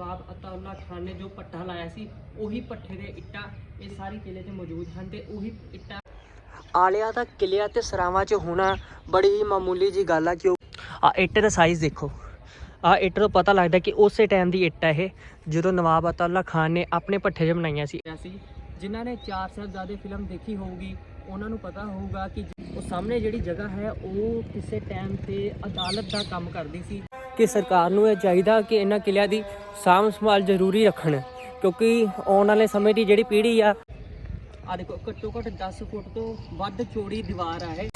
ਨਵਾਬ ਅਤਾਉਲਾ ਖਾਨ ਨੇ ਜੋ ਪੱਠਾ ਲਾਇਆ ਸੀ ਉਹੀ ਪੱਠੇ ਦੇ ਇੱਟਾਂ ਇਹ ਸਾਰੀ ਕਿਲੇ 'ਚ ਮੌਜੂਦ ਹਨ ਤੇ ਉਹੀ ਇੱਟਾਂ ਆਲਿਆ ਦਾ ਕਿਲਿਆਂ ਤੇ ਸਰਾਵਾਂ 'ਚ ਹੋਣਾ ਬੜੀ ਹੀ ਮਾਮੂਲੀ ਜੀ ਗੱਲ ਆ ਕਿਉਂ? ਆ ਇੱਟ ਦਾ ਸਾਈਜ਼ ਦੇਖੋ। ਆ ਇੱਟ ਤੋਂ ਪਤਾ ਲੱਗਦਾ ਕਿ ਉਸੇ ਟਾਈਮ ਦੀ ਇੱਟ ਹੈ ਇਹ ਜਦੋਂ ਨਵਾਬ ਅਤਾਉਲਾ ਖਾਨ ਨੇ ਆਪਣੇ ਪੱਠੇ 'ਚ ਬਣਾਈਆਂ ਸੀ। ਸੀ ਜਿਨ੍ਹਾਂ ਨੇ ਚਾਰ ਸਾਹਿਬਜ਼ਾਦੇ ਫਿਲਮ ਦੇਖੀ ਹੋਊਗੀ ਉਹਨਾਂ ਨੂੰ ਪਤਾ ਹੋਊਗਾ ਕਿ ਉਹ ਸਾਹਮਣੇ ਜਿਹੜੀ ਜਗ੍ਹਾ ਹੈ ਉਹ ਕਿਸੇ ਟਾਈਮ ਤੇ ਅਦਾਲਤ ਦਾ ਕੰਮ ਕਰਦੀ ਸੀ। ਕਿ ਸਰਕਾਰ ਨੂੰ ਇਹ ਚਾਹੀਦਾ ਕਿ ਇਹਨਾਂ ਕਿਲਿਆਂ ਦੀ ਸਾਂਭ ਸੰਭਾਲ ਜ਼ਰੂਰੀ ਰੱਖਣ, ਕਿਉਂਕਿ ਆਉਣ ਵਾਲੇ ਸਮੇਂ ਦੀ ਜਿਹੜੀ ਪੀੜ੍ਹੀ ਆ ਆ ਦੇਖੋ, ਘੱਟੋ ਘੱਟ 10 ਫੁੱਟ ਤੋਂ ਵੱਧ ਚੌੜੀ ਦੀਵਾਰ ਆ ਇਹ।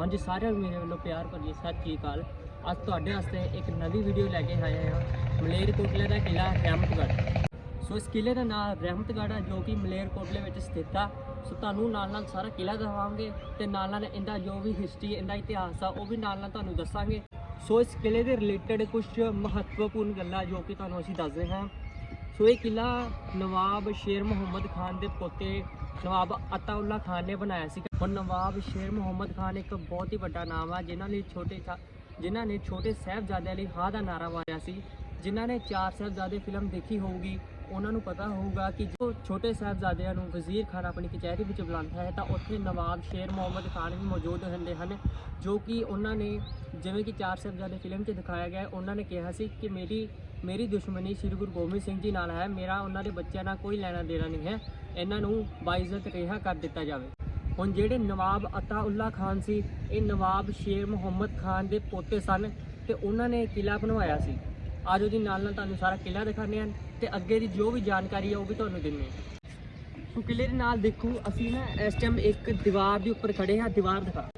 ਹਾਂਜੀ ਸਾਰਿਆਂ ਨੂੰ ਮੇਰੇ ਵੱਲੋਂ ਪਿਆਰ ਭਰੀ ਸਤਿ ਸ਼੍ਰੀ ਅਕਾਲ। ਅੱਜ ਤੁਹਾਡੇ ਵਾਸਤੇ ਇੱਕ ਨਵੀਂ ਵੀਡੀਓ ਲੈ ਕੇ ਆਏ ਹਾਂ, ਮਲੇਰਕੋਟਲੇ ਦਾ ਕਿਲਾ ਰਹਿਮਤਗੜ੍ਹ। ਸੋ ਇਸ ਕਿਲੇ ਦਾ ਨਾਮ ਰਹਿਮਤਗੜ੍ਹ ਹੈ ਜੋ ਕਿ ਮਲੇਰਕੋਟਲੇ ਵਿੱਚ ਸਥਿਤ ਆ। ਸੋ ਤੁਹਾਨੂੰ ਨਾਲ ਨਾਲ ਸਾਰਾ ਕਿਲਾ ਦਿਖਾਵਾਂਗੇ ਤੇ ਨਾਲ ਨਾਲ ਇਹਦਾ ਜੋ ਵੀ ਹਿਸਟਰੀ ਇਹਦਾ ਇਤਿਹਾਸ ਆ, ਉਹ ਵੀ ਨਾਲ ਨਾਲ ਤੁਹਾਨੂੰ ਦੱਸਾਂਗੇ। ਸੋ ਇਸ ਕਿਲੇ ਦੇ ਰਿਲੇਟਡ ਕੁਝ ਮਹੱਤਵਪੂਰਨ ਗੱਲਾਂ ਜੋ ਕਿ ਤੁਹਾਨੂੰ ਅਸੀਂ ਦੱਸਦੇ ਹਾਂ। ਸੋ ਇਹ ਕਿਲਾ ਨਵਾਬ ਸ਼ੇਰ ਮੁਹੰਮਦ ਖਾਨ ਦੇ ਪੋਤੇ ਨਵਾਬ ਅਤਾਉਲਾ ਖਾਨ ਨੇ ਬਣਾਇਆ ਸੀ। ਹੁਣ ਨਵਾਬ ਸ਼ੇਰ ਮੁਹੰਮਦ ਖਾਨ ਇੱਕ ਬਹੁਤ ਹੀ ਵੱਡਾ ਨਾਮ ਆ, ਜਿਨ੍ਹਾਂ ਨੇ ਛੋਟੇ ਸਾ- ਜਿਨ੍ਹਾਂ ਨੇ ਛੋਟੇ ਸਾਹਿਬਜ਼ਾਦਿਆਂ ਲਈ ਹਾਂ ਦਾ ਨਾਰਾ ਮਾਰਿਆ ਸੀ। ਜਿਨ੍ਹਾਂ ਨੇ ਚਾਰ ਸਾਹਿਬਜ਼ਾਦੇ ਫਿਲਮ ਦੇਖੀ ਹੋਊਗੀ ਉਹਨਾਂ ਨੂੰ ਪਤਾ ਹੋਊਗਾ ਕਿ ਜੋ ਛੋਟੇ ਸਾਹਿਬਜ਼ਾਦਿਆਂ ਨੂੰ ਵਜ਼ੀਰ ਖਾਨ ਆਪਣੀ ਕਚਹਿਰੀ ਵਿੱਚ ਬੁਲਾਉਂਦਾ ਹੈ, ਤਾਂ ਉੱਥੇ ਨਵਾਬ ਸ਼ੇਰ ਮੁਹੰਮਦ ਖਾਨ ਵੀ ਮੌਜੂਦ ਹੁੰਦੇ ਹਨ, ਜੋ ਕਿ ਉਹਨਾਂ ਨੇ ਜਿਵੇਂ ਕਿ ਚਾਰ ਸਾਹਿਬਜ਼ਾਦੇ ਫਿਲਮ 'ਚ ਦਿਖਾਇਆ ਗਿਆ, ਉਹਨਾਂ ਨੇ ਕਿਹਾ ਸੀ ਕਿ ਮੇਰੀ ਮੇਰੀ ਦੁਸ਼ਮਣੀ ਸ੍ਰੀ ਗੁਰੂ ਗੋਬਿੰਦ ਸਿੰਘ ਜੀ ਨਾਲ ਹੈ, ਮੇਰਾ ਉਹਨਾਂ ਦੇ ਬੱਚਿਆਂ ਨਾਲ ਕੋਈ ਲੈਣਾ ਦੇਣਾ ਨਹੀਂ ਹੈ, ਇਹਨਾਂ ਨੂੰ ਬਾਇਜ਼ਤ ਰਿਹਾ ਕਰ ਦਿੱਤਾ ਜਾਵੇ। ਹੁਣ ਜਿਹੜੇ ਨਵਾਬ ਅਤਾਉੱਲਾ ਖਾਨ ਸੀ, ਇਹ ਨਵਾਬ ਸ਼ੇਰ ਮੁਹੰਮਦ ਖਾਨ ਦੇ ਪੋਤੇ ਸਨ ਤੇ ਉਹਨਾਂ ਨੇ ਕਿਲਾ ਬਣਵਾਇਆ ਸੀ। ਆਜੋ ਜੀ ਨਾਲ ਨਾਲ ਤੁਹਾਨੂੰ ਸਾਰਾ ਕਿਲਾ ਦਿਖਾਉਂਦੇ ਹਨ ਤੇ ਅੱਗੇ ਦੀ ਜੋ ਵੀ ਜਾਣਕਾਰੀ ਹੈ ਉਹ ਵੀ ਤੁਹਾਨੂੰ ਦਿੰਦੇ ਹਾਂ। ਸੋ ਕਿਲੇ ਦੇ ਨਾਲ ਦੇਖੋ, ਅਸੀਂ ਨਾ ਇਸ ਟਾਈਮ ਇੱਕ ਦੀਵਾਰ ਦੇ ਉੱਪਰ ਖੜੇ ਹਾਂ, ਦੀਵਾਰ ਦਿਖਾ।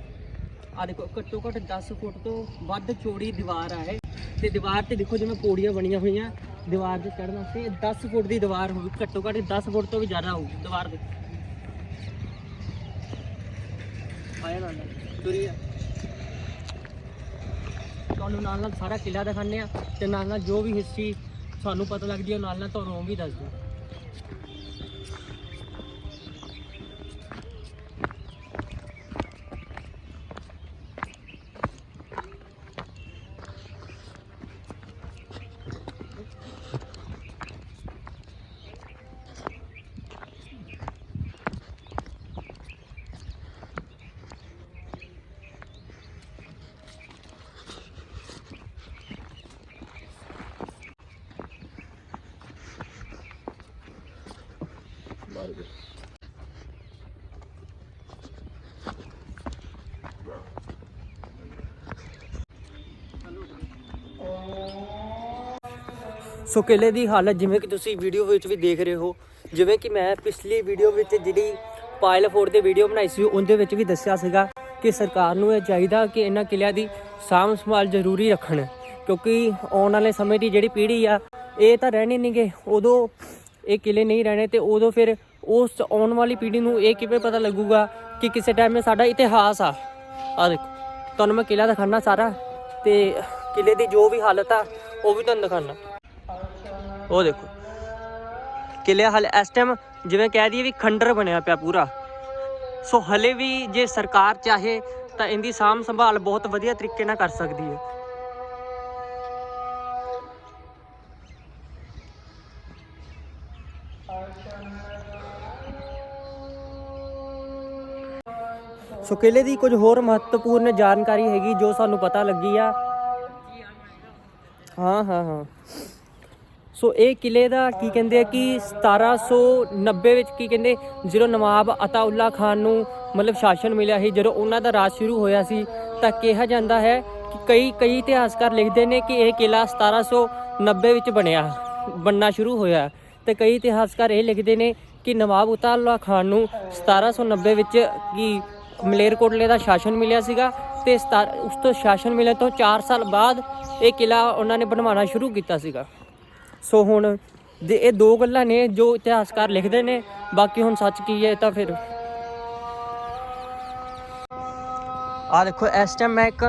ਆ ਦੇਖੋ, ਘੱਟੋ ਘੱਟ 10 ਫੁੱਟ ਤੋਂ ਵੱਧ ਚੌੜੀ ਦੀਵਾਰ ਆ ਇਹ। ਤੇ ਦੀਵਾਰ ਤੇ ਦੇਖੋ ਜਿਵੇਂ ਪੌੜੀਆਂ ਬਣੀਆਂ ਹੋਈਆਂ, ਦੀਵਾਰ ਤੇ ਚੜ੍ਹਨ ਵਾਸਤੇ 10 ਫੁੱਟ ਦੀ ਦੀਵਾਰ ਹੋਊਗੀ, ਘੱਟੋ ਘੱਟ 10 ਫੁੱਟ ਤੋਂ ਵੀ ਜ਼ਿਆਦਾ ਹੋਊਗੀ ਦੀਵਾਰ ਦੇ। ਆਇਆ ਨਾਲ ਤੁਰੀਆ ਤੁਹਾਨੂੰ ਨਾਲ ਨਾਲ ਸਾਰਾ ਕਿਲਾ ਦਿਖਾਉਂਦੇ ਆ ਤੇ ਨਾਲ ਨਾਲ ਜੋ ਵੀ ਹਿਸਟਰੀ ਸਾਨੂੰ ਪਤਾ ਲੱਗਦੀ ਹੈ ਨਾਲ ਨਾਲ ਤੁਹਾਨੂੰ ਉਹ ਵੀ ਦੱਸ ਦਿਓ। ਸੋ ਕਿਲੇ ਦੀ ਹਾਲਤ ਜਿਵੇਂ ਕਿ ਤੁਸੀਂ ਵੀਡੀਓ ਵਿੱਚ ਵੀ ਦੇਖ ਰਹੇ ਹੋ, ਜਿਵੇਂ ਕਿ ਮੈਂ ਪਿਛਲੀ ਵੀਡੀਓ ਵਿੱਚ ਜਿਹੜੀ ਪਾਇਲ ਫੋਰ ਦੇ ਵੀਡੀਓ ਬਣਾਈ ਸੀ, ਉਹਦੇ ਵਿੱਚ ਵੀ ਦੱਸਿਆ ਸੀਗਾ ਕਿ ਸਰਕਾਰ ਨੂੰ ਇਹ ਚਾਹੀਦਾ ਕਿ ਇਹਨਾਂ ਕਿਲਿਆਂ ਦੀ ਸਾਂਭ ਸੰਭਾਲ ਜ਼ਰੂਰੀ ਰੱਖਣ, ਕਿਉਂਕਿ ਆਉਣ ਵਾਲੇ ਸਮੇਂ ਦੀ ਜਿਹੜੀ ਪੀੜ੍ਹੀ ਆ, ਇਹ ਤਾਂ ਰਹਿਣੀ ਨਹੀਂਗੇ ਉਦੋਂ ਇਹ ਕਿਲੇ ਨਹੀਂ ਰਹਿਣੇ ਤੇ ਉਦੋਂ ਫਿਰ ਉਸ ਆਉਣ ਵਾਲੀ ਪੀੜ੍ਹੀ ਨੂੰ ਇਹ ਕਿਵੇਂ ਪਤਾ ਲੱਗੂਗਾ ਕਿ ਕਿਸੇ ਟਾਈਮ ਇਹ ਸਾਡਾ ਇਤਿਹਾਸ ਆ? ਆ ਦੇਖੋ, ਤੁਹਾਨੂੰ ਮੈਂ ਕਿਲਾ ਦਿਖਾਣਾ ਸਾਰਾ ਤੇ ਕਿਲੇ ਦੀ ਜੋ ਵੀ ਹਾਲਤ ਆ, ਉਹ ਵੀ ਤੁਹਾਨੂੰ ਦਿਖਾਣਾ ਉਹ ਦੇਖੋ ਕਿਲੇ ਹਲ ਇਸ ਟਾਈਮ ਜਿਵੇਂ ਕਹਿ ਦਈਏ ਵੀ ਖੰਡਰ ਬਣਿਆ ਪਿਆ ਪੂਰਾ। ਸੋ ਹਲੇ ਵੀ ਜੇ ਸਰਕਾਰ ਚਾਹੇ ਤਾਂ ਇਹਦੀ ਸਾਂਭ ਸੰਭਾਲ ਬਹੁਤ ਵਧੀਆ ਤਰੀਕੇ ਨਾਲ ਕਰ ਸਕਦੀ ਹੈ। ਸੋ ਕਿਲੇ ਦੀ ਕੁਝ ਹੋਰ ਮਹੱਤਵਪੂਰਨ ਜਾਣਕਾਰੀ ਹੈਗੀ ਜੋ ਸਾਨੂੰ ਪਤਾ ਲੱਗੀ ਆ। ਹਾਂ ਹਾਂ ਹਾਂ। ਸੋ ਇਹ ਕਿਲੇ ਦਾ ਕੀ ਕਹਿੰਦੇ ਆ ਕਿ 1790 ਵਿੱਚ ਕੀ ਕਹਿੰਦੇ, ਜਦੋਂ ਨਵਾਬ ਅਤਾਉੱਲਾ ਖਾਨ ਨੂੰ ਮਤਲਬ ਸ਼ਾਸਨ ਮਿਲਿਆ ਸੀ, ਜਦੋਂ ਉਹਨਾਂ ਦਾ ਰਾਜ ਸ਼ੁਰੂ ਹੋਇਆ ਸੀ, ਤਾਂ ਕਿਹਾ ਜਾਂਦਾ ਹੈ ਕਿ ਕਈ ਕਈ ਇਤਿਹਾਸਕਾਰ ਲਿਖਦੇ ਨੇ ਕਿ ਇਹ ਕਿਲਾ 1790 ਵਿੱਚ ਬਣਿਆ, ਬਣਨਾ ਸ਼ੁਰੂ ਹੋਇਆ। ਤੇ ਕਈ ਇਤਿਹਾਸਕਾਰ ਇਹ ਲਿਖਦੇ ਨੇ ਕਿ ਨਵਾਬ ਅਤਾਉੱਲਾ ਖਾਨ ਨੂੰ 1790 ਵਿੱਚ ਕੀ ਮਲੇਰਕੋਟਲੇ ਦਾ ਸ਼ਾਸਨ ਮਿਲਿਆ ਸੀਗਾ ਤੇ ਉਸ ਤੋਂ ਸ਼ਾਸਨ ਮਿਲਣ ਤੋਂ 4 ਸਾਲ ਬਾਅਦ ਇਹ ਕਿਲਾ ਉਹਨਾਂ ਨੇ ਬਣਵਾਉਣਾ ਸ਼ੁਰੂ ਕੀਤਾ ਸੀਗਾ। ਸੋ ਹੁਣ ਦੇ ਇਹ ਦੋ ਗੱਲਾਂ ਨੇ ਜੋ ਇਤਿਹਾਸਕਾਰ ਲਿਖਦੇ ਨੇ, ਬਾਕੀ ਹੁਣ ਸੱਚ ਕੀ ਹੈ ਤਾਂ ਫਿਰ। ਆ ਦੇਖੋ, ਇਸ ਟਾਈਮ ਮੈਂ ਇੱਕ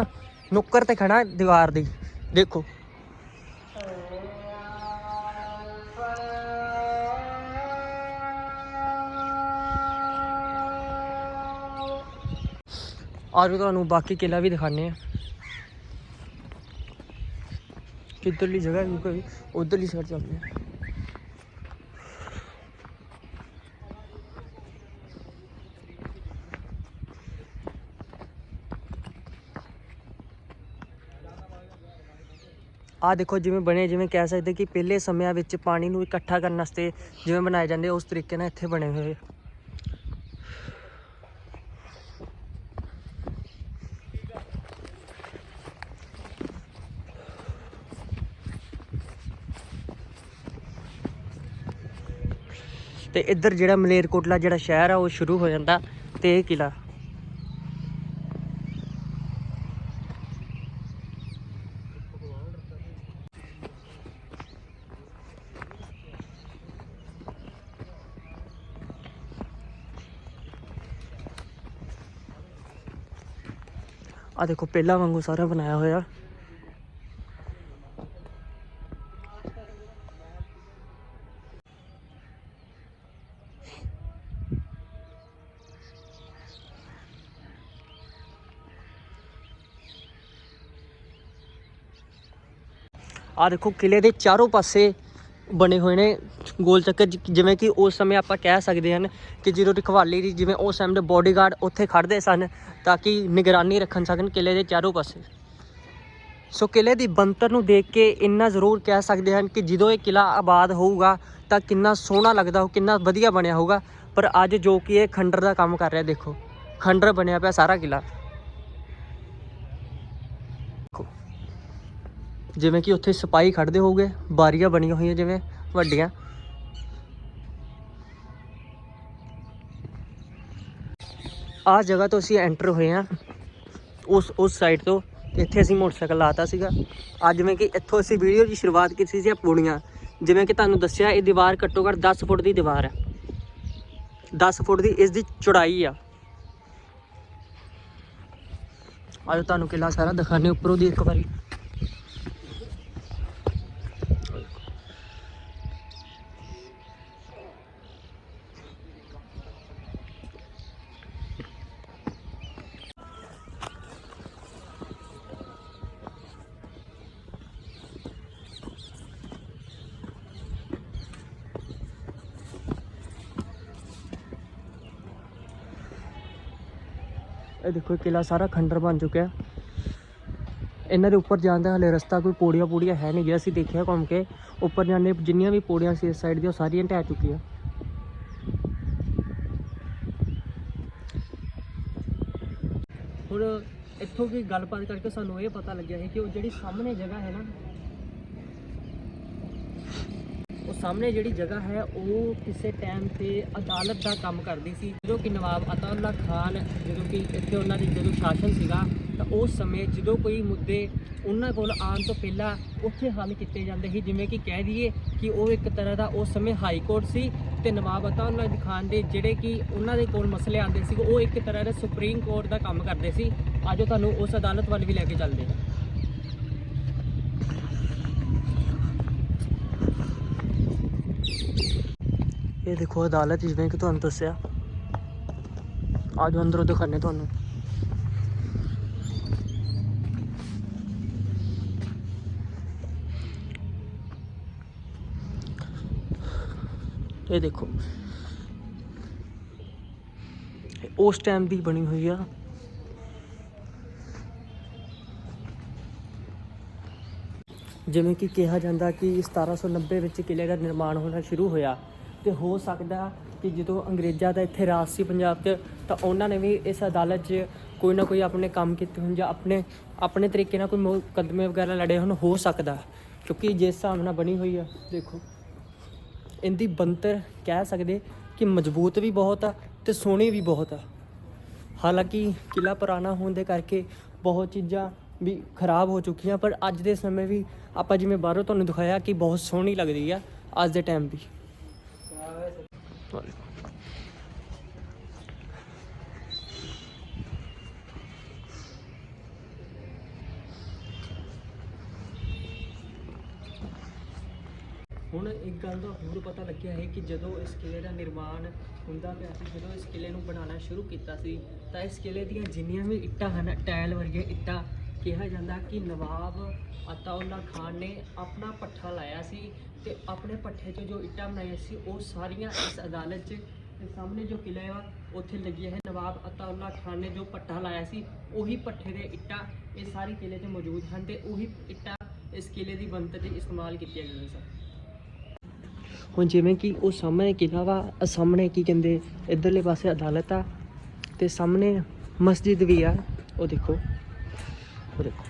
ਨੁੱਕਰ ਤੇ ਖੜਾ ਦੀਵਾਰ ਦੀ। ਦੇਖੋ। ਔਰ ਤੁਹਾਨੂੰ ਬਾਕੀ ਕਿਲਾ ਵੀ ਦਿਖਾਣੇ ਆ ਕਿੱਧਰਲੀ ਜਗ੍ਹਾ ਹੈ ਕੋਈ ਉਧਰਲੀ ਸਾਈਡ ਚੱਲਦੇ ਆ ਆ ਦੇਖੋ ਜਿਵੇਂ ਬਣੇ, ਜਿਵੇਂ ਕਹਿ ਸਕਦੇ ਕਿ ਪਹਿਲੇ ਸਮਿਆਂ ਵਿੱਚ ਪਾਣੀ ਨੂੰ ਇਕੱਠਾ ਕਰਨ ਵਾਸਤੇ ਜਿਵੇਂ ਬਣਾਏ ਜਾਂਦੇ ਉਸ ਤਰੀਕੇ ਨਾਲ ਇੱਥੇ ਬਣੇ ਹੋਏ ਆ। ਤੇ ਇੱਧਰ ਜਿਹੜਾ ਮਲੇਰਕੋਟਲਾ ਜਿਹੜਾ ਸ਼ਹਿਰ ਆ, ਉਹ ਸ਼ੁਰੂ ਹੋ ਜਾਂਦਾ ਤੇ ਇਹ ਕਿਲਾ ਆ ਦੇਖੋ, ਪਹਿਲਾਂ ਵਾਂਗੂ ਸਾਰਾ ਬਣਾਇਆ ਹੋਇਆ। ਆ ਦੇਖੋ ਕਿਲੇ ਦੇ ਚਾਰੋਂ ਪਾਸੇ ਬਣੇ ਹੋਏ ਨੇ ਗੋਲ ਚੱਕਰ ਜਿਵੇਂ ਕਿ ਉਸ ਸਮੇਂ ਆਪਾਂ ਕਹਿ ਸਕਦੇ ਹਨ ਕਿ ਜਦੋਂ ਰਖਵਾਲੀ ਦੀ, ਜਿਵੇਂ ਉਸ ਸਮੇਂ ਦੇ ਬੋਡੀਗਾਰਡ ਉੱਥੇ ਖੜਦੇ ਸਨ ਤਾਂ ਕਿ ਨਿਗਰਾਨੀ ਰੱਖਣ ਸਕਣ ਕਿਲੇ ਦੇ ਚਾਰੋਂ ਪਾਸੇ। ਸੋ ਕਿਲੇ ਦੀ ਬੰਤਰ ਨੂੰ ਦੇਖ ਕੇ ਇੰਨਾ ਜ਼ਰੂਰ ਕਹਿ ਸਕਦੇ ਹਨ ਕਿ ਜਦੋਂ ਇਹ ਕਿਲਾ ਆਬਾਦ ਹੋਊਗਾ ਤਾਂ ਕਿੰਨਾ ਸੋਹਣਾ ਲੱਗਦਾ ਹੋ ਕਿੰਨਾ ਵਧੀਆ ਬਣਿਆ ਹੋਊਗਾ। ਪਰ ਅੱਜ ਜੋ ਕਿ ਇਹ ਖੰਡਰ ਦਾ ਕੰਮ ਕਰ ਰਿਹਾ, ਦੇਖੋ, ਖੰਡਰ ਬਣਿਆ ਪਿਆ ਸਾਰਾ ਕਿਲਾ। ਜਿਵੇਂ ਕਿ ਉੱਥੇ ਸਿਪਾਹੀ ਖੜਦੇ ਹੋਊਗੇ, ਬਾਰੀਆਂ ਬਣੀਆਂ ਹੋਈਆਂ ਜਿਵੇਂ ਵੱਡੀਆਂ। ਆ ਜਗ੍ਹਾ ਤੋਂ ਅਸੀਂ ਐਂਟਰ ਹੋਏ ਆ ਉਸ ਉਸ ਸਾਈਡ ਤੋਂ। ਇੱਥੇ ਅਸੀਂ ਮੋਟਰਸਾਈਕਲ ਲਾਤਾ ਸੀਗਾ। ਅੱਜ ਜਿਵੇਂ ਕਿ ਇੱਥੋਂ ਅਸੀਂ ਵੀਡੀਓ ਦੀ ਸ਼ੁਰੂਆਤ ਕੀਤੀ ਸੀ ਪੂੜੀਆਂ ਜਿਵੇਂ ਕਿ ਤੁਹਾਨੂੰ ਦੱਸਿਆ, ਇਹ ਦੀਵਾਰ ਘੱਟੋ ਘੱਟ 10 ਫੁੱਟ ਦੀ ਦੀਵਾਰ ਹੈ। 10 ਫੁੱਟ ਦੀ ਇਸ ਦੀ ਚੌੜਾਈ ਆ। ਅੱਜ ਤੁਹਾਨੂੰ ਕਿਲਾ ਸਾਰਾ ਦਿਖਾਣੇ ਉੱਪਰੋਂ ਦੀ ਇੱਕ ਵਾਰੀ। ਇਹ ਦੇਖੋ ਇਹ ਕਿਲਾ ਸਾਰਾ ਖੰਡਰ ਬਣ ਚੁੱਕਿਆ ਇਹਨਾਂ ਦੇ ਉੱਪਰ ਜਾਣ ਦਾ ਹਲੇ ਰਸਤਾ ਕੋਈ ਪੌੜੀਆਂ ਪੌੜੀਆਂ ਹੈ ਨਹੀਂ ਗਿਆ। ਅਸੀਂ ਦੇਖਿਆ ਘੁੰਮ ਕੇ ਉੱਪਰ ਜਾਣ ਜਾਂਦੇ ਜਿੰਨੀਆਂ ਵੀ ਪੌੜੀਆਂ ਸੀ ਇਸ ਸਾਈਡ ਦੀਆਂ ਸਾਰੀਆਂ ਢਹਿ ਚੁੱਕੀਆਂ। ਹੁਣ ਇੱਥੋਂ ਕੀ ਗੱਲਬਾਤ ਕਰਕੇ ਸਾਨੂੰ ਇਹ ਪਤਾ ਲੱਗਿਆ ਹੈ ਕਿ ਉਹ ਜਿਹੜੀ ਸਾਹਮਣੇ ਜਗ੍ਹਾ ਹੈ ਨਾ ਉਹ ਸਾਹਮਣੇ ਜਿਹੜੀ ਜਗ੍ਹਾ ਹੈ, ਉਹ ਕਿਸੇ ਟਾਈਮ ਤੇ ਅਦਾਲਤ ਦਾ ਕੰਮ ਕਰਦੀ ਸੀ। ਜਦੋਂ ਕਿ ਨਵਾਬ ਅਤਾਉੱਲਾ ਖਾਨ, ਜਦੋਂ ਕਿ ਇੱਥੇ ਉਹਨਾਂ ਦੀ ਜਦੋਂ ਸ਼ਾਸਨ ਸੀਗਾ, ਤਾਂ ਉਸ ਸਮੇਂ ਜਦੋਂ ਕੋਈ ਮੁੱਦੇ ਉਹਨਾਂ ਕੋਲ ਆਉਣ ਤੋਂ ਪਹਿਲਾਂ ਉੱਥੇ ਹੱਲ ਕੀਤੇ ਜਾਂਦੇ ਸੀ, ਜਿਵੇਂ ਕਿ ਕਹਿ ਦਈਏ ਕਿ ਉਹ ਇੱਕ ਤਰ੍ਹਾਂ ਦਾ ਉਸ ਸਮੇਂ ਹਾਈ ਕੋਰਟ ਸੀ ਤੇ ਨਵਾਬ ਅਤਾਉੱਲਾ ਖਾਨ ਦੇ ਜਿਹੜੇ ਕਿ ਉਹਨਾਂ ਦੇ ਕੋਲ ਮਸਲੇ ਆਉਂਦੇ ਸੀ, ਉਹ ਇੱਕ ਤਰ੍ਹਾਂ ਦਾ ਸੁਪਰੀਮ ਕੋਰਟ ਦਾ ਕੰਮ ਕਰਦੇ ਸੀ। ਅੱਜ ਤੁਹਾਨੂੰ ਉਸ ਅਦਾਲਤ ਵੱਲ ਵੀ ਲੈ ਕੇ ਚੱਲਦੇ ਇਹ ਦੇਖੋ ਅਦਾਲਤ ਜਿਵੇਂ ਕਿ ਤੁਹਾਨੂੰ ਦੱਸਿਆ। ਆਜੋ ਅੰਦਰੋਂ ਦਿਖਾਣੇ ਤੁਹਾਨੂੰ। ਇਹ ਦੇਖੋ। ਉਸ ਟਾਈਮ ਦੀ ਬਣੀ ਹੋਈ ਆ। ਜਿਵੇਂ ਕਿ ਕਿਹਾ ਜਾਂਦਾ ਕਿ 1790 ਵਿੱਚ ਕਿਲੇ ਦਾ ਨਿਰਮਾਣ ਹੋਣਾ ਸ਼ੁਰੂ ਹੋਇਆ। ਤੇ ਹੋ ਸਕਦਾ ਕਿ ਜਦੋਂ ਅੰਗਰੇਜ਼ਾਂ ਦਾ ਇੱਥੇ ਰਾਜ ਸੀ ਪੰਜਾਬ 'ਚ, ਤਾਂ ਉਹਨਾਂ ਨੇ ਵੀ ਇਸ ਅਦਾਲਤ 'ਚ ਕੋਈ ਨਾ ਕੋਈ ਆਪਣੇ ਕੰਮ ਕੀਤੇ ਹੋਣ ਜਾਂ ਆਪਣੇ ਆਪਣੇ ਤਰੀਕੇ ਨਾਲ ਕੋਈ ਮੁਕੱਦਮੇ ਵਗੈਰਾ ਲੜੇ ਹੋਣ, ਹੋ ਸਕਦਾ। ਕਿਉਂਕਿ ਜਿਸ ਹਿਸਾਬ ਨਾਲ ਬਣੀ ਹੋਈ ਆ, ਦੇਖੋ। ਇਹਦੀ ਬੰਤਰ ਕਹਿ ਸਕਦੇ ਕਿ ਮਜ਼ਬੂਤ ਵੀ ਬਹੁਤ ਆ ਤੇ ਸੋਹਣੀ ਵੀ ਬਹੁਤ ਆ। ਹਾਲਾਂਕਿ ਕਿਲਾ ਪੁਰਾਣਾ ਹੋਣ ਦੇ ਕਰਕੇ ਬਹੁਤ ਚੀਜ਼ਾਂ ਵੀ ਖਰਾਬ ਹੋ ਚੁੱਕੀਆਂ, ਪਰ ਅੱਜ ਦੇ ਸਮੇਂ ਵੀ ਆਪਾਂ ਜਿਵੇਂ ਬਾਹਰੋਂ ਤੁਹਾਨੂੰ ਦਿਖਾਇਆ ਕਿ ਬਹੁਤ ਸੋਹਣੀ ਲੱਗਦੀ ਆ, ਅੱਜ ਦੇ ਟਾਈਮ ਵੀ। ਹੁਣ ਇੱਕ ਗੱਲ ਦਾ ਹੋਰ ਪਤਾ ਲੱਗਿਆ ਹੈ ਕਿ ਜਦੋਂ ਇਸ ਕਿਲੇ ਦਾ ਨਿਰਮਾਣ ਹੁੰਦਾ ਪਿਆ ਸੀ, ਜਦੋਂ ਇਸ ਕਿਲੇ ਨੂੰ ਬਣਾਉਣਾ ਸ਼ੁਰੂ ਕੀਤਾ ਸੀ, ਤਾਂ ਇਸ ਕਿਲੇ ਦੀਆਂ ਜਿੰਨੀਆਂ ਵੀ ਇੱਟਾਂ ਹਨ, ਟਾਇਲ ਵਰਗੀਆਂ ਇੱਟਾਂ, ਕਿਹਾ ਜਾਂਦਾ ਕਿ ਨਵਾਬ ਅਤਾਉਲਾ ਖਾਨ ਨੇ ਆਪਣਾ ਪੱਠਾ ਲਾਇਆ ਸੀ ਤੇ ਆਪਣੇ ਪੱਠੇ 'ਚ ਜੋ ਇੱਟਾਂ ਬਣਾਈਆਂ ਸੀ, ਉਹ ਸਾਰੀਆਂ ਇਸ ਅਦਾਲਤ 'ਚ ਤੇ ਸਾਹਮਣੇ ਜੋ ਕਿਲਾ ਆ, ਉੱਥੇ ਲੱਗਿਆ ਹੈ ਨਵਾਬ ਅਤਾਉਲਾ ਖਾਨ ਨੇ ਜੋ ਪੱਠਾ ਲਾਇਆ ਸੀ, ਉਹੀ ਪੱਠੇ ਦੇ ਇੱਟਾਂ ਇਹ ਸਾਰੇ ਕਿਲੇ 'ਚ ਮੌਜੂਦ ਹਨ ਤੇ ਉਹੀ ਇੱਟਾਂ ਇਸ ਕਿਲੇ ਦੀ ਬਣਤਰ 'ਚ ਇਸਤੇਮਾਲ ਕੀਤੀਆਂ ਗਈਆਂ ਸਨ। ਹੁਣ ਜਿਵੇਂ ਕਿ ਉਹ ਸਾਹਮਣੇ ਕਿਲਾ ਵਾ ਸਾਹਮਣੇ ਕੀ ਕਹਿੰਦੇ, ਇਧਰਲੇ ਪਾਸੇ ਅਦਾਲਤ ਆ ਤੇ ਸਾਹਮਣੇ ਮਸਜਿਦ ਵੀ ਆ, ਉਹ ਦੇਖੋ। ਉਹ ਦੇਖੋ।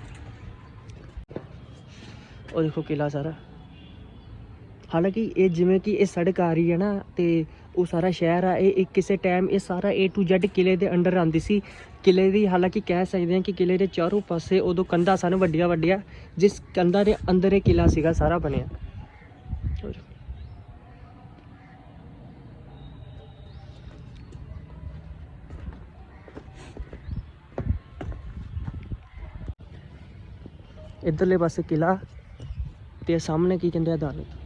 ਉਹ ਦੇਖੋ ਕਿਲਾ ਸਾਰਾ। ਹਾਲਾਂਕਿ ਇਹ ਜਿਵੇਂ ਕਿ ਇਹ ਸੜਕ ਆ ਰਹੀ ਹੈ ਨਾ ਤੇ ਉਹ ਸਾਰਾ ਸ਼ਹਿਰ ਆ, ਇਹ ਇੱਕ ਕਿਸੇ ਟਾਈਮ ਇਹ ਸਾਰਾ A to Z ਕਿਲੇ ਦੇ ਅੰਡਰ ਆਂਦੀ ਸੀ। ਕਿਲੇ ਦੀ ਹਾਲਾਂਕਿ ਕਹਿ ਸਕਦੇ ਹਾਂ ਕਿ ਕਿਲੇ ਦੇ ਚਾਰੋਂ ਪਾਸੇ ਉਦੋਂ ਕੰਧਾਂ ਸਨ ਵੱਡੀਆਂ ਵੱਡੀਆਂ, ਜਿਸ ਕੰਧਾਂ ਦੇ ਅੰਦਰ ਇਹ ਕਿਲਾ ਸੀਗਾ, ਸਾਰਾ ਬਣਿਆ। ਇਧਰਲੇ ਪਾਸੇ ਕਿਲਾ ਤੇ ਸਾਹਮਣੇ ਕੀ ਕਹਿੰਦੇ ਆ ਅਦਾਲਤ?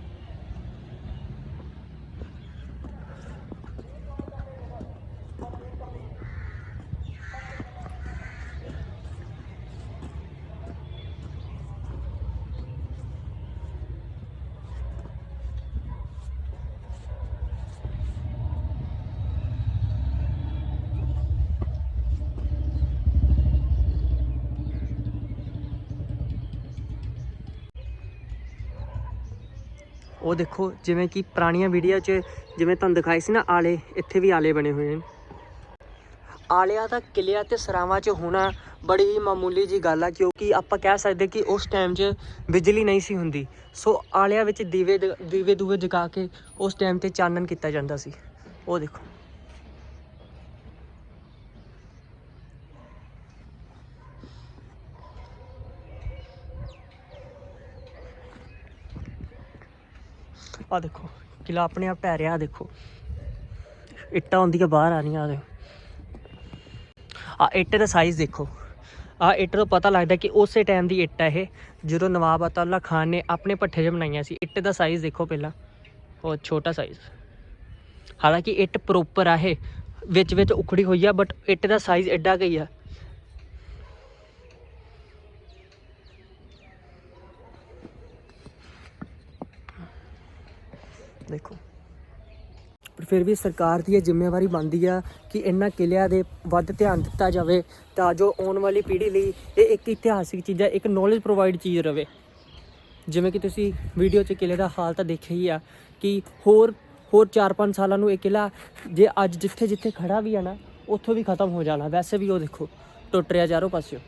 ਉਹ ਦੇਖੋ, ਜਿਵੇਂ ਕਿ ਪੁਰਾਣੀਆਂ ਵੀਡੀਓ 'ਚ ਜਿਵੇਂ ਤੁਹਾਨੂੰ ਦਿਖਾਈ ਸੀ ਨਾ ਆਲੇ, ਇੱਥੇ ਵੀ ਆਲੇ ਬਣੇ ਹੋਏ ਨੇ। ਆਲ਼ਿਆ ਦਾ ਕਿਲਿਆਂ ਤੇ ਸਰਾਵਾਂ 'ਚ ਹੋਣਾ ਬੜੀ ਹੀ ਮਾਮੂਲੀ ਜੀ ਗੱਲ ਆ, ਕਿਉਂਕਿ ਆਪਾਂ ਕਹਿ ਸਕਦੇ ਕਿ ਉਸ ਟਾਈਮ 'ਚ ਬਿਜਲੀ ਨਹੀਂ ਸੀ ਹੁੰਦੀ। ਸੋ ਆਲਿਆਂ ਵਿੱਚ ਦੀਵੇ ਦੀਵੇ ਦੂਵੇ ਜਗਾ ਕੇ ਉਸ ਟਾਈਮ ਤੇ ਚਾਨਣ ਕੀਤਾ ਜਾਂਦਾ ਸੀ। ਉਹ ਦੇਖੋ। ਆ ਦੇਖੋ, ਕਿਲਾ ਆਪਣੇ ਆਪ ਢਹਿ ਰਿਹਾ ਦੇਖੋ। ਇੱਟਾਂ ਹੁੰਦੀਆਂ ਬਾਹਰ ਆ ਰਹੀਆਂ ਆ ਦੇਖੋ। ਆ ਇੱਟ ਦਾ ਸਾਈਜ਼ ਦੇਖੋ। ਆ ਇੱਟ ਤੋਂ ਪਤਾ ਲੱਗਦਾ ਕਿ ਉਸੇ ਟਾਈਮ ਦੀ ਇੱਟ ਹੈ ਇਹ, ਜਦੋਂ ਨਵਾਬ ਅਤਾਉਲਾ ਖਾਨ ਨੇ ਆਪਣੇ ਪੱਠੇ 'ਚ ਬਣਾਈਆਂ ਸੀ, ਇੱਟ ਦਾ ਸਾਈਜ਼ ਦੇਖੋ ਪਹਿਲਾਂ। ਉਹ ਛੋਟਾ ਸਾਈਜ਼ ਹਾਲਾਂਕਿ ਇੱਟ ਪ੍ਰੋਪਰ ਆ ਇਹ ਵਿੱਚ ਵਿੱਚ ਉਖੜੀ ਹੋਈ ਆ ਬਟ ਇੱਟ ਦਾ ਸਾਈਜ਼ ਐਡਾ ਗਈ ਆ। ਦੇਖੋ। ਪਰ ਫਿਰ ਵੀ ਸਰਕਾਰ ਦੀ ਇਹ ਜ਼ਿੰਮੇਵਾਰੀ ਬਣਦੀ ਆ ਕਿ ਇਹਨਾਂ ਕਿਲਿਆਂ ਦੇ ਵੱਧ ਧਿਆਨ ਦਿੱਤਾ ਜਾਵੇ ਤਾਂ ਜੋ ਆਉਣ ਵਾਲੀ ਪੀੜ੍ਹੀ ਲਈ ਇਹ ਇੱਕ ਇਤਿਹਾਸਿਕ ਚੀਜ਼ ਹੈ ਇੱਕ ਨੌਲੇਜ ਪ੍ਰੋਵਾਈਡ ਚੀਜ਼ ਰਵੇ। ਜਿਵੇਂ ਕਿ ਤੁਸੀਂ ਵੀਡੀਓ 'ਚ ਕਿਲੇ ਦਾ ਹਾਲ ਤਾਂ ਦੇਖਿਆ ਹੀ ਆ ਕਿ ਹੋਰ ਹੋਰ 4-5 ਸਾਲਾਂ ਨੂੰ ਇਹ ਕਿਲਾ ਜੇ ਅੱਜ ਜਿੱਥੇ ਜਿੱਥੇ ਖੜਾ ਵੀ ਆ ਨਾ, ਉੱਥੋਂ ਵੀ ਖਤਮ ਹੋ ਜਾਣਾ। ਵੈਸੇ ਵੀ ਉਹ ਦੇਖੋ, ਟੁੱਟ ਰਿਹਾ ਚਾਰੋਂ ਪਾਸਿਓ।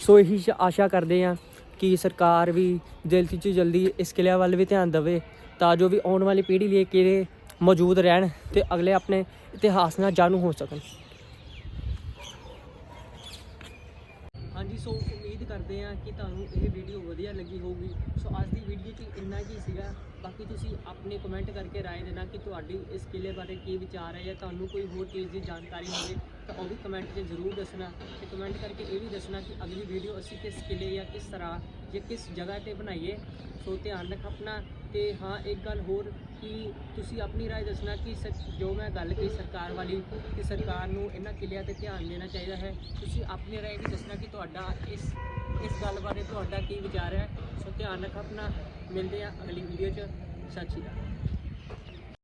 ਸੋ ਇਹੀ ਆਸ਼ਾ ਕਰਦੇ ਆ ਕਿ ਸਰਕਾਰ ਵੀ ਜਲਦੀ ਤੋਂ ਜਲਦੀ ਇਸ ਕਿਲਿਆਂ ਵੱਲ ਵੀ ਧਿਆਨ ਦੇਵੇ ਤਾਂ ਜੋ ਵੀ ਆਉਣ ਵਾਲੀ ਪੀੜ੍ਹੀ ਲਈ ਇਹ ਕਿਲੇ ਮੌਜੂਦ ਰਹਿਣ ਤੇ ਅਗਲੇ ਆਪਣੇ ਇਤਿਹਾਸ ਨਾਲ ਜਾਣੂ ਹੋ ਸਕਣ। ਹਾਂਜੀ, ਸੋ ਉਮੀਦ ਕਰਦੇ ਆ ਕਿ ਤੁਹਾਨੂੰ ਇਹ ਵੀਡੀਓ ਵਧੀਆ ਲੱਗੀ ਹੋਊਗੀ। ਸੋ ਅੱਜ ਦੀ ਵੀਡੀਓ 'ਚ ਇੰਨਾ ਕੀ ਸੀਗਾ। ਬਾਕੀ ਤੁਸੀਂ ਆਪਣੇ ਕਮੈਂਟ ਕਰਕੇ ਰਾਏ ਦੇਣਾ ਕਿ ਤੁਹਾਡੀ ਇਸ ਕਿਲੇ ਬਾਰੇ ਕੀ ਵਿਚਾਰ ਹੈ ਜਾਂ ਤੁਹਾਨੂੰ ਕੋਈ ਹੋਰ ਚੀਜ਼ ਦੀ ਜਾਣਕਾਰੀ ਹੋਵੇ। ਤਾਂ ਉਹ ਵੀ ਕਮੈਂਟ 'ਚ ਜ਼ਰੂਰ ਦੱਸਣਾ ਤੇ ਕਮੈਂਟ ਕਰਕੇ ਇਹ ਵੀ ਦੱਸਣਾ ਕਿ ਅਗਲੀ ਵੀਡੀਓ ਅਸੀਂ ਕਿਸ ਕਿਲੇ ਜਾਂ ਕਿਸ ਤਰ੍ਹਾਂ ਜਾਂ ਕਿਸ ਜਗ੍ਹਾ ਤੇ ਬਣਾਈਏ। ਸੋ ਧਿਆਨ ਰੱਖ ਆਪਣਾ ਤੇ ਹਾਂ, ਇੱਕ ਗੱਲ ਹੋਰ ਕਿ ਤੁਸੀਂ ਆਪਣੀ ਰਾਏ ਦੱਸਣਾ ਕਿ ਸਰ- ਜੋ ਮੈਂ ਗੱਲ ਕਹੀ ਸਰਕਾਰ ਵਾਲੀ ਕਿ ਸਰਕਾਰ ਨੂੰ ਇਹਨਾਂ ਕਿਲਿਆਂ ਤੇ ਧਿਆਨ ਦੇਣਾ ਚਾਹੀਦਾ ਹੈ। ਤੁਸੀਂ ਆਪਣੀ ਰਾਏ ਵੀ ਦੱਸਣਾ ਕਿ ਤੁਹਾਡਾ ਇਸ ਇਸ ਗੱਲ ਬਾਰੇ ਤੁਹਾਡਾ ਕੀ ਵਿਚਾਰ ਹੈ। ਸੋ ਧਿਆਨ ਰੱਖ ਆਪਣਾ। ਮਿਲਦੇ ਹਾਂ ਅਗਲੀ ਵੀਡੀਓ 'ਚ। ਸਤਿ ਸ਼੍ਰੀ ਅਕਾਲ।